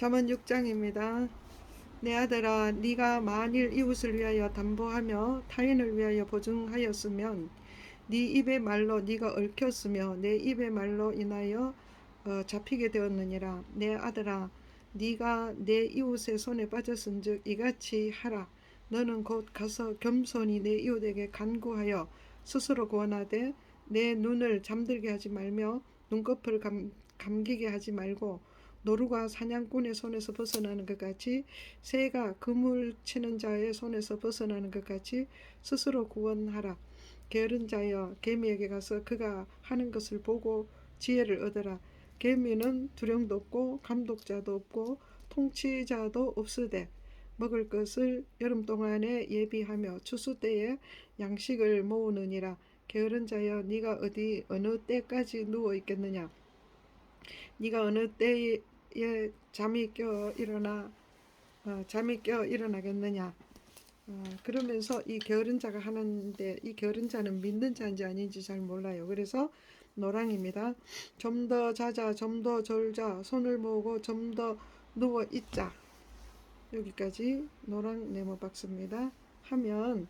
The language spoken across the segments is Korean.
잠언 6장입니다. 내 아들아 네가 만일 이웃을 위하여 담보하며 타인을 위하여 보증하였으면 네 입의 말로 네가 얽혔으며 내 입의 말로 인하여 어, 잡히게 되었느니라 내 아들아 네가 내 이웃의 손에 빠졌은즉 이같이 하라 너는 곧 가서 겸손히 내 이웃에게 간구하여 스스로 구원하되 내 눈을 잠들게 하지 말며 눈꺼풀을 감, 감기게 하지 말고 노루가 사냥꾼의 손에서 벗어나는 것 같이 새가 그물 치는 자의 손에서 벗어나는 것 같이 스스로 구원하라. 게으른 자여 개미에게 가서 그가 하는 것을 보고 지혜를 얻어라. 개미는 두령도 없고 감독자도 없고 통치자도 없으되 먹을 것을 여름 동안에 예비하며 추수 때에 양식을 모으느니라. 게으른 자여 네가 어디 어느 때까지 누워 있겠느냐? 네가 어느 때에 잠이 껴 일어나 어, 잠이 껴 일어나겠느냐? 어, 그러면서 이 게으른 자가 하는데 이 게으른 자는 믿는 자인지 아닌지 잘 몰라요. 그래서 노랑입니다. 좀 더 자자, 좀 더 졸자, 손을 모으고 좀 더 누워 있자. 여기까지 노랑 네모 박스입니다. 하면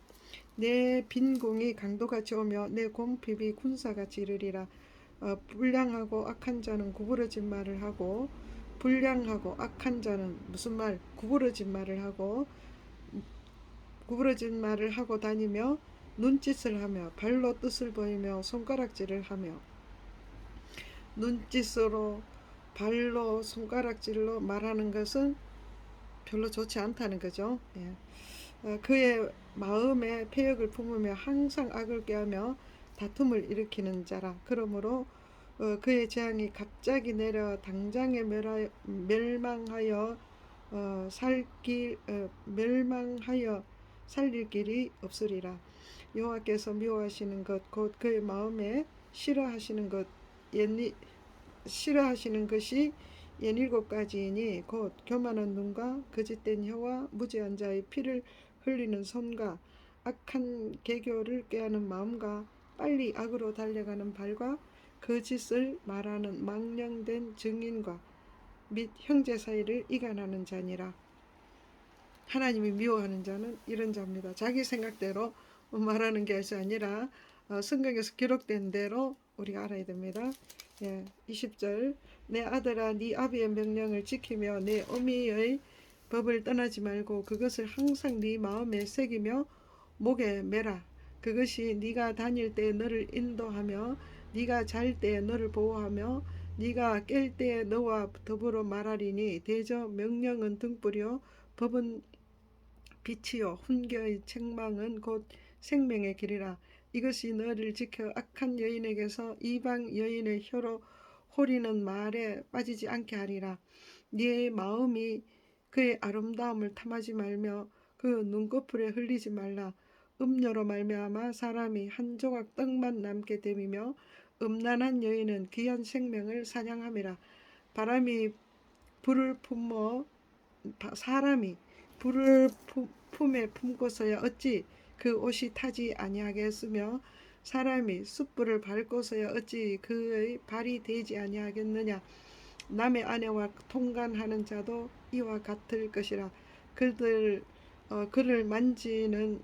내 빈 공이 강도같이 오며 내 곰핍이 군사같이 이르리라. 어, 불량하고 악한 자는 구부러진 말을 하고 불량하고 악한 자는 무슨 말 구부러진 말을 하고 구부러진 말을 하고 다니며 눈짓을 하며 발로 뜻을 보이며 손가락질을 하며 눈짓으로 발로 손가락질로 말하는 것은 별로 좋지 않다는 거죠. 예. 어, 그의 마음에 폐역을 품으며 항상 악을 꾀하며 다툼을 일으키는 자라. 그러므로 어, 그의 재앙이 갑자기 내려 당장에 멸하, 멸망하여 어, 살길 어, 멸망하여 살릴 길이 없으리라. 여호와께서 미워하시는 것 곧 그의 마음에 싫어하시는 것 옛니 싫어하시는 것이 옛일곱 가지이니 곧 교만한 눈과 거짓된 혀와 무지한 자의 피를 흘리는 손과 악한 개교를 꾀하는 마음과 빨리 악으로 달려가는 발과 거짓을 말하는 망령된 증인과 및 형제 사이를 이간하는 자니라. 하나님이 미워하는 자는 이런 자입니다. 자기 생각대로 말하는 것이 아니라 어, 성경에서 기록된 대로 우리가 알아야 됩니다. 예, 20절 내 아들아 네 아비의 명령을 지키며 내 어미의 법을 떠나지 말고 그것을 항상 네 마음에 새기며 목에 매라 그것이 네가 다닐 때 너를 인도하며 네가 잘 때 너를 보호하며 네가 깰때 너와 더불어 말하리니 대저 명령은 등불이요. 법은 빛이요. 훈계의 책망은 곧 생명의 길이라. 이것이 너를 지켜 악한 여인에게서 이방 여인의 혀로 호리는 말에 빠지지 않게 하리라. 네 마음이 그의 아름다움을 탐하지 말며 그 눈꺼풀에 흘리지 말라. 음료로 말미암아 사람이 한 조각 떡만 남게 됨이며 음란한 여인은 귀한 생명을 사냥함이라. 바람이 불을 품어 사람이 불을 품에 품고서야 어찌 그 옷이 타지 아니하겠으며 사람이 숯불을 밟고서야 어찌 그의 발이 되지 아니하겠느냐. 남의 아내와 통간하는 자도 이와 같을 것이라. 그들 어, 그를 만지는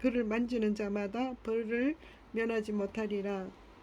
그를 만지는 자마다 벌을 면하지 못하리라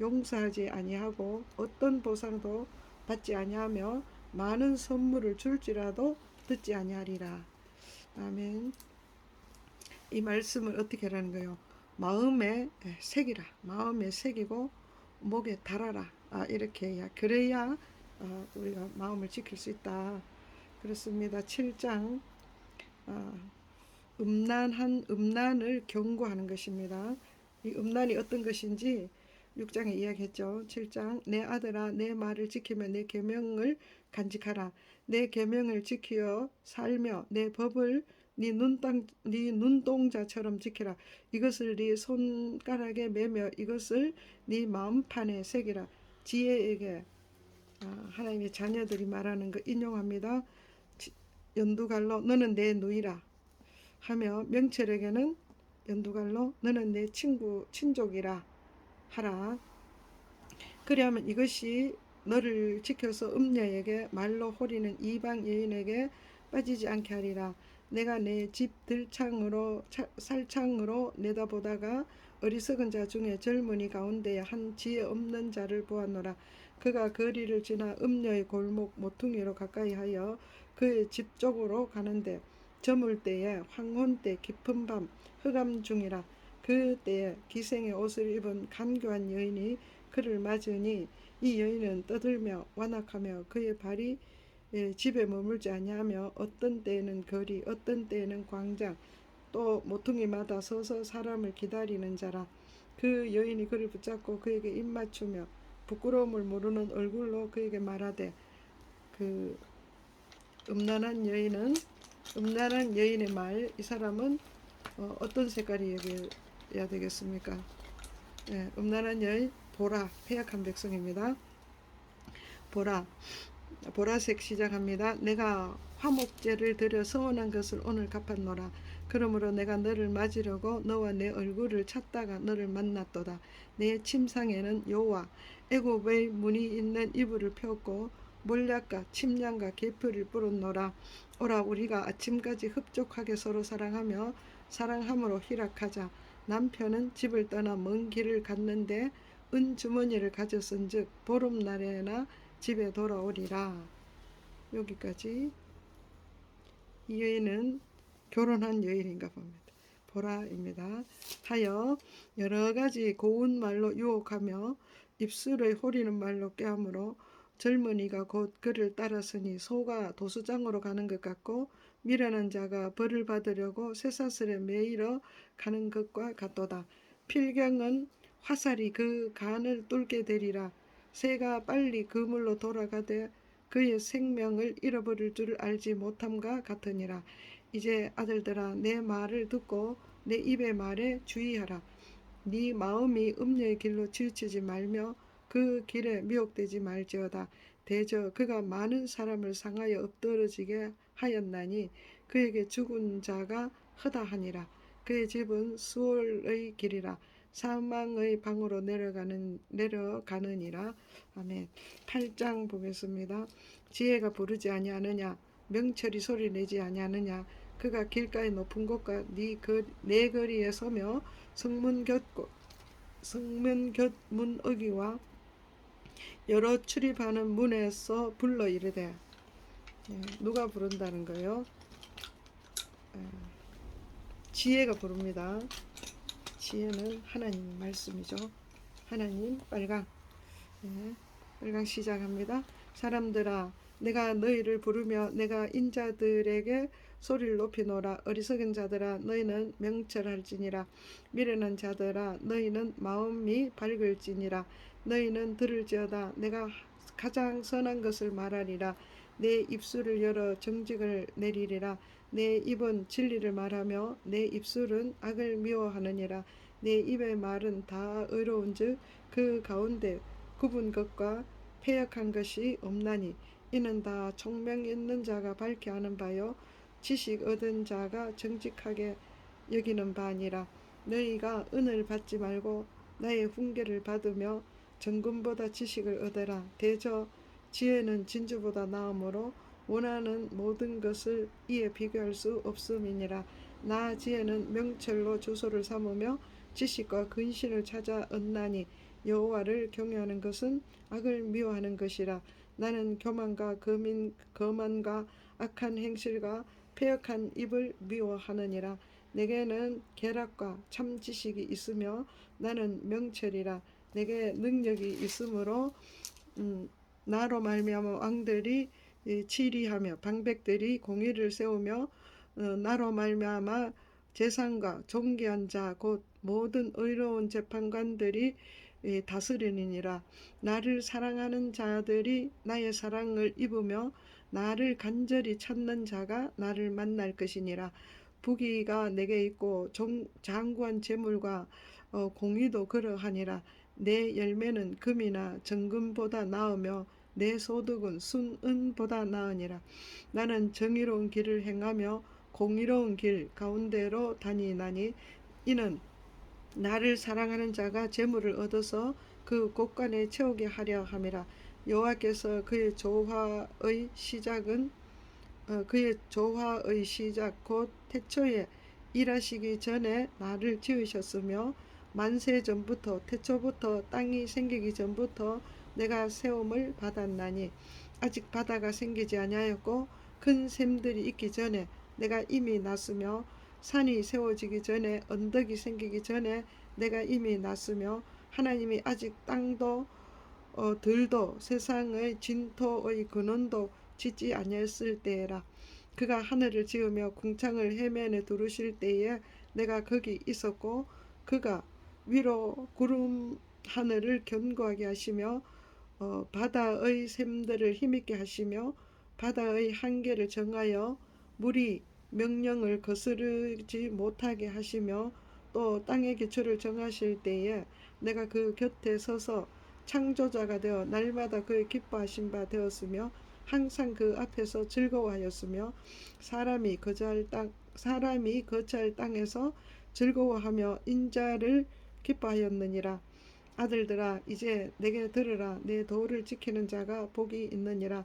용서하지 아니하고 어떤 보상도 받지 아니하며 많은 선물을 줄지라도 듣지 아니하리라. 아멘. 이 말씀을 어떻게 하라는 거요? 마음에 새기라. 마음에 새기고 목에 달아라. 아, 이렇게 해야 그래야 어, 우리가 마음을 지킬 수 있다. 그렇습니다. 7장 어, 음란한 음란을 경고하는 것입니다. 이 음란이 어떤 것인지 6장에 이야기했죠. 7장 내 아들아 내 말을 지키며 내 계명을 간직하라. 내 계명을 지키어 살며 내 법을 네 눈땅 네 눈동자처럼 지키라. 이것을 네 손가락에 매며 이것을 네 마음판에 새기라. 지혜에게 아, 하나님의 자녀들이 말하는 거 인용합니다. 지- 연두갈로 너는 내 누이라 하며 명철에게는 연두갈로 너는 내 친구 친족이라 하라. 그리하면 이것이 너를 지켜서 음녀에게 말로 호리는 이방 여인에게 빠지지 않게 하리라. 내가 내 집 들창으로 차- 살창으로 내다보다가 어리석은 자 중에 젊은이 가운데 한 지혜 없는 자를 보았노라. 그가 거리를 지나 음녀의 골목 모퉁이로 가까이 하여 그의 집 쪽으로 가는데 저물 때에 황혼 때 깊은 밤 흑암 중이라. 그 때에 기생의 옷을 입은 간교한 여인이 그를 맞으니 이 여인은 떠들며 완악하며 그의 발이 예, 집에 머물지 아니하며 어떤 때에는 거리 어떤 때에는 광장 또 모퉁이마다 서서 사람을 기다리는 자라. 그 여인이 그를 붙잡고 그에게 입맞추며 부끄러움을 모르는 얼굴로 그에게 말하되 그 음란한 여인은 음란한 여인의 말 이 사람은 어, 어떤 색깔이 얘기 해야 되겠습니까? 예, 음란한 여인 보라 패약한 백성입니다. 보라 보라색 시작합니다. 내가 화목제를 드려 서원한 것을 오늘 갚았노라. 그러므로 내가 너를 맞으려고 너와 내 얼굴을 찾다가 너를 만났도다. 내 침상에는 여호와 애굽의 문이 있는 이불을 펴고 몰약과 침량과 계표를 뿌렸노라. 오라 우리가 아침까지 흡족하게 서로 사랑하며 사랑함으로 희락하자. 남편은 집을 떠나 먼 길을 갔는데 은 주머니를 가졌은즉 보름날에나 집에 돌아오리라. 여기까지 이 여인은 결혼한 여인인가 봅니다. 보라입니다. 하여 여러 가지 고운 말로 유혹하며 입술의 호리는 말로 꾀함으로 젊은이가 곧 그를 따랐으니 소가 도수장으로 가는 것 같고 미련한 자가 벌을 받으려고 쇠사슬에 매이러 가는 것과 같도다. 필경은 화살이 그 간을 뚫게 되리라. 새가 빨리 그물로 돌아가되 그의 생명을 잃어버릴 줄 알지 못함과 같으니라. 이제 아들들아 내 말을 듣고 내 입의 말에 주의하라. 네 마음이 음녀의 길로 치우치지 말며 그 길에 미혹되지 말지어다. 대저 그가 많은 사람을 상하여 엎드러지게 하였나니 그에게 죽은 자가 허다하니라. 그의 집은 수월의 길이라. 사망의 방으로 내려가는 내려가느니라. 아멘. 8장 보겠습니다. 지혜가 부르지 아니하느냐 명철이 소리 내지 아니하느냐 그가 길가의 높은 곳과 네내 거리에 서며 성문 곁 성문 곁문 어기와 여러 출입하는 문에서 불러 이르되 예, 누가 부른다는 거요? 예, 지혜가 부릅니다. 지혜는 하나님 말씀이죠. 하나님 빨강 예, 빨강 시작합니다. 사람들아 내가 너희를 부르며 내가 인자들에게 소리를 높이노라 어리석은 자들아 너희는 명철할지니라 미련한 자들아 너희는 마음이 밝을지니라 너희는 들을지어다. 내가 가장 선한 것을 말하리라. 내 입술을 열어 정직을 내리리라. 내 입은 진리를 말하며 내 입술은 악을 미워하느니라. 내 입의 말은 다 의로운즉 그 가운데 굽은 것과 패역한 것이 없나니 이는 다 총명 있는 자가 밝게 하는 바요. 지식 얻은 자가 정직하게 여기는 바니라. 너희가 은을 받지 말고 나의 훈계를 받으며 정금보다 지식을 얻어라. 대저 지혜는 진주보다 나음으로 원하는 모든 것을 이에 비교할 수 없음이니라. 나 지혜는 명철로 주소를 삼으며 지식과 근신을 찾아 얻나니 여호와를 경외하는 것은 악을 미워하는 것이라. 나는 교만과 거민 거만과 악한 행실과 패역한 입을 미워하느니라. 내게는 계략과 참 지식이 있으며 나는 명철이라 내게 능력이 있으므로 음, 나로 말미암아 왕들이 이, 치리하며 방백들이 공의를 세우며 어, 나로 말미암아 재상과 존귀한 자 곧 모든 의로운 재판관들이 이 다스리니라. 나를 사랑하는 자들이 나의 사랑을 입으며 나를 간절히 찾는 자가 나를 만날 것이니라. 부귀가 내게 있고 종, 장구한 재물과 어, 공의도 그러하니라 내 열매는 금이나 정금보다 나으며 내 소득은 순은보다 나으니라. 나는 정의로운 길을 행하며 공의로운 길 가운데로 다니나니 이는 나를 사랑하는 자가 재물을 얻어서 그 곳간에 채우게 하려 함이라. 여호와께서 그의 조화의 시작은 어, 그의 조화의 시작 곧 태초에 일하시기 전에 나를 지으셨으며 만세 전부터 태초부터 땅이 생기기 전부터 내가 세움을 받았나니 아직 바다가 생기지 아니하였고 큰 샘들이 있기 전에 내가 이미 났으며 산이 세워지기 전에 언덕이 생기기 전에 내가 이미 났으며 하나님이 아직 땅도 어, 들도 세상의 진토의 근원도 짓지 아니했을 때라. 그가 하늘을 지으며 궁창을 해면에 두르실 때에 내가 거기 있었고 그가 위로 구름 하늘을 견고하게 하시며 어, 바다의 샘들을 힘있게 하시며 바다의 한계를 정하여 물이 명령을 거스르지 못하게 하시며 또 땅의 기초를 정하실 때에 내가 그 곁에 서서 창조자가 되어 날마다 그의 기뻐하신 바 되었으며 항상 그 앞에서 즐거워하였으며 사람이 거주할 땅 사람이 거처할 땅에서 즐거워하며 인자를 기뻐하였느니라. 아들들아 이제 내게 들으라. 내 도를 지키는 자가 복이 있느니라.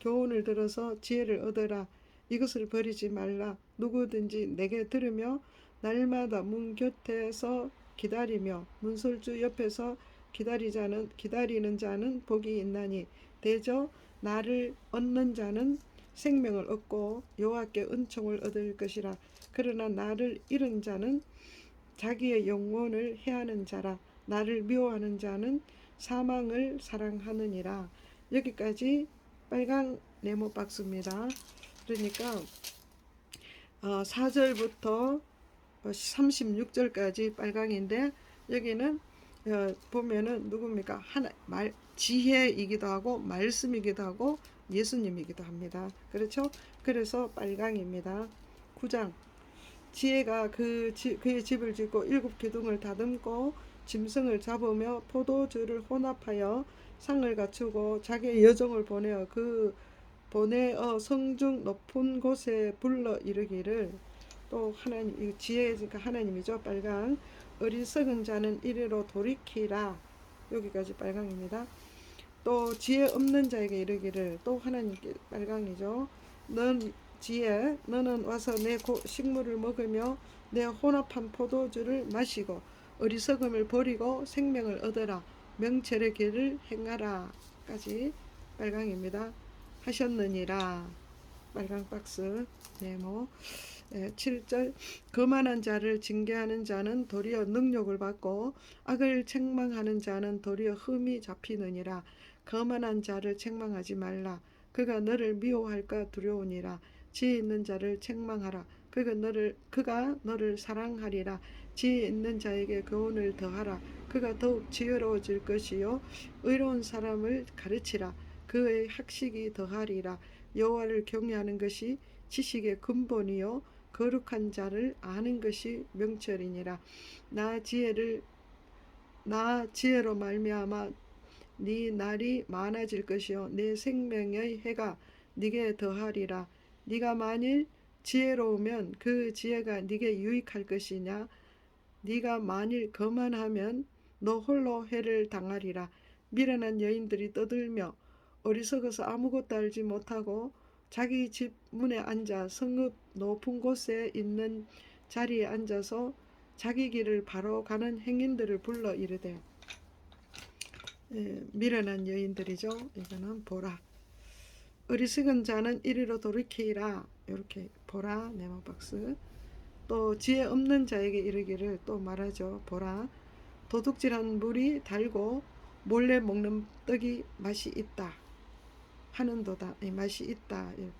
교훈을 들어서 지혜를 얻으라. 이것을 버리지 말라. 누구든지 내게 들으며 날마다 문 곁에서 기다리며 문설주 옆에서 기다리자는 기다리는 자는 복이 있나니 대저 나를 얻는 자는 생명을 얻고 여호와께 은총을 얻을 것이라. 그러나 나를 잃은 자는 자기의 영혼을 해하는 자라 나를 미워하는 자는 사망을 사랑하느니라 여기까지 빨강 네모 박스입니다. 그러니까 어, 4절부터 36절까지 빨강인데 여기는 어, 보면은 누굽니까 하나 말 지혜이기도 하고 말씀이기도 하고 예수님이기도 합니다. 그렇죠? 그래서 빨강입니다. 9장 지혜가 그 지, 그의 집을 짓고 일곱 기둥을 다듬고 짐승을 잡으며 포도주를 혼합하여 상을 갖추고 자기의 여종을 보내어 그 보내어 성중 높은 곳에 불러 이르기를 또 하나님 이 지혜니까 하나님이죠 빨강 어리석은 자는 이리로 돌이키라 여기까지 빨강입니다. 또 지혜 없는 자에게 이르기를 또 하나님께 빨강이죠. 넌 지혜 너는 와서 내 식물을 먹으며 내 혼합한 포도주를 마시고 어리석음을 버리고 생명을 얻어라. 명철의 길을 행하라까지 빨강입니다. 하셨느니라. 빨강 박스 네모. 예, 7절. 거만한 자를 징계하는 자는 도리어 능력을 받고 악을 책망하는 자는 도리어 흠이 잡히느니라. 거만한 자를 책망하지 말라. 그가 너를 미워할까 두려우니라 지혜 있는 자를 책망하라. 그가 너를 그가 너를 사랑하리라. 지혜 있는 자에게 교훈을 더하라. 그가 더욱 지혜로워질 것이요. 의로운 사람을 가르치라. 그의 학식이 더하리라. 여호와를 경외하는 것이 지식의 근본이요. 거룩한 자를 아는 것이 명철이니라. 나 지혜를 나 지혜로 말미암아 네 날이 많아질 것이요. 내 생명의 해가 네게 더하리라 네가 만일 지혜로우면 그 지혜가 네게 유익할 것이냐 네가 만일 거만하면 너 홀로 해를 당하리라 미련한 여인들이 떠들며 어리석어서 아무것도 알지 못하고 자기 집 문에 앉아 성읍 높은 곳에 있는 자리에 앉아서 자기 길을 바로 가는 행인들을 불러 이르되 예, 미련한 여인들이죠. 이거는 보라. 어리석은 자는 이리로 돌이키라. 이렇게 보라 네모 박스. 또 지혜 없는 자에게 이르기를 또 말하죠. 보라. 도둑질한 물이 달고 몰래 먹는 떡이 맛이 있다. 하는도다. 이 맛이 있다. 예.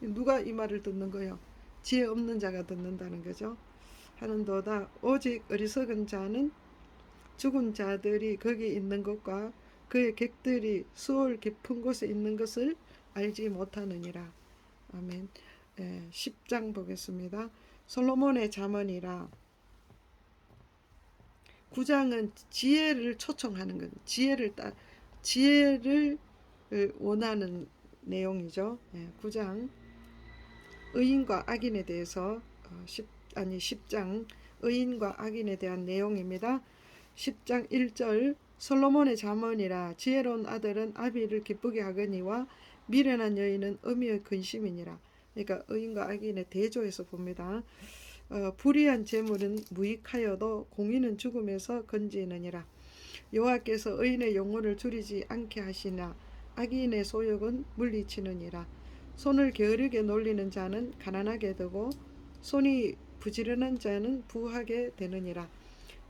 누가 이 말을 듣는 거요? 지혜 없는 자가 듣는다는 거죠. 하는도다. 오직 어리석은 자는 죽은 자들이 거기 있는 것과 그의 객들이 수월 깊은 곳에 있는 것을 알지 못하느니라. 아멘. 예, 10장 보겠습니다. 솔로몬의 잠언이라 9장은 지혜를 초청하는 것, 지혜를 따, 지혜를 원하는 내용이죠. 예, 9장 의인과 악인에 대해서 어, 10, 아니 10장 의인과 악인에 대한 내용입니다. 10장 1절 솔로몬의 잠언이라 지혜로운 아들은 아비를 기쁘게 하거니와 미련한 여인은 어미의 근심이니라. 그러니까 의인과 악인의 대조에서 봅니다. 어, 불의한 재물은 무익하여도 공의는 죽음에서 건지느니라. 여호와께서 의인의 영혼을 줄이지 않게 하시나 악인의 소욕은 물리치느니라. 손을 게으르게 놀리는 자는 가난하게 되고 손이 부지런한 자는 부하게 되느니라.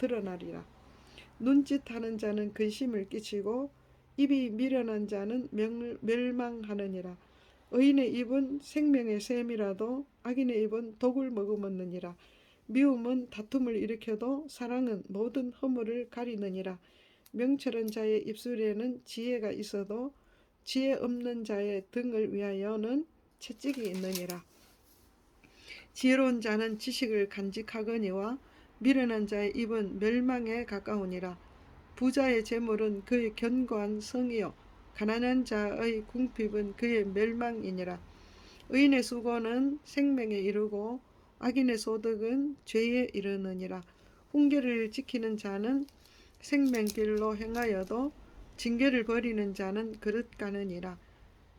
드러나리라. 눈짓하는 자는 근심을 끼치고 입이 미련한 자는 멸, 멸망하느니라. 의인의 입은 생명의 샘이라도 악인의 입은 독을 머금었느니라. 미움은 다툼을 일으켜도 사랑은 모든 허물을 가리느니라. 명철한 자의 입술에는 지혜가 있어도 지혜 없는 자의 등을 위하여는 채찍이 있느니라. 지혜로운 자는 지식을 간직하거니와 미련한 자의 입은 멸망에 가까우니라. 부자의 재물은 그의 견고한 성이요 가난한 자의 궁핍은 그의 멸망이니라. 의인의 수고는 생명에 이르고 악인의 소득은 죄에 이르느니라. 훈계를 지키는 자는 생명길로 행하여도 징계를 버리는 자는 그릇 가느니라.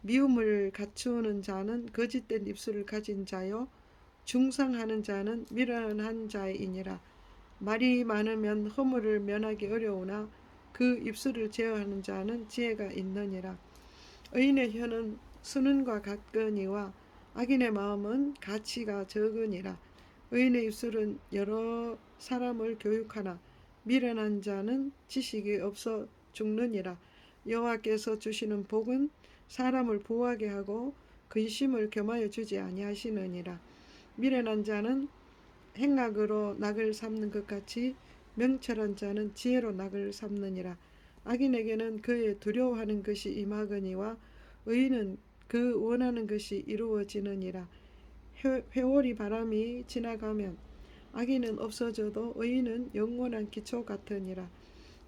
미움을 갖추는 자는 거짓된 입술을 가진 자요 중상하는 자는 미련한 자이니라. 말이 많으면 허물을 면하기 어려우나 그 입술을 제어하는 자는 지혜가 있느니라. 의인의 혀는 수는과 같거니와 악인의 마음은 가치가 적으니라. 의인의 입술은 여러 사람을 교육하나 미련한 자는 지식이 없어 죽느니라. 여호와께서 주시는 복은 사람을 부하게 하고 근심을 겸하여 주지 아니하시느니라. 미련한 자는 행악으로 낙을 삼는 것 같이 명철한 자는 지혜로 낙을 삼느니라. 악인에게는 그의 두려워하는 것이 임하거니와 의인은 그 원하는 것이 이루어지느니라. 회오리 바람이 지나가면 악인은 없어져도 의인은 영원한 기초 같으니라.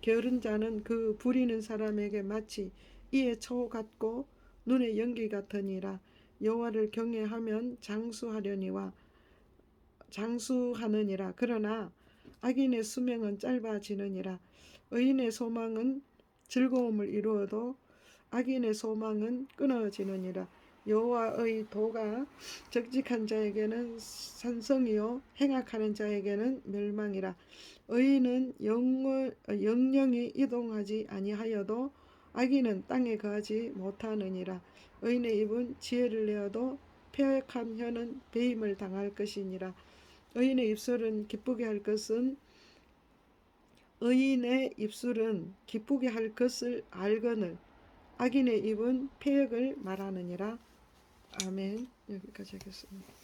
게으른 자는 그 부리는 사람에게 마치 이에 초 같고 눈에 연기 같으니라. 여호와를 경외하면 장수하려니와 장수하느니라. 그러나 악인의 수명은 짧아지느니라. 의인의 소망은 즐거움을 이루어도 악인의 소망은 끊어지느니라. 여호와의 도가 적직한 자에게는 산성이요 행악하는 자에게는 멸망이라. 의인은 영원, 영영이 이동하지 아니하여도 악인은 땅에 거하지 못하느니라. 의인의 입은 지혜를 내어도 폐역한 혀는 배임을 당할 것이니라. 의인의 입술은 기쁘게 할 것은 의인의 입술은 기쁘게 할 것을 알거늘 악인의 입은 폐역을 말하느니라. 아멘. 여기까지 하겠습니다.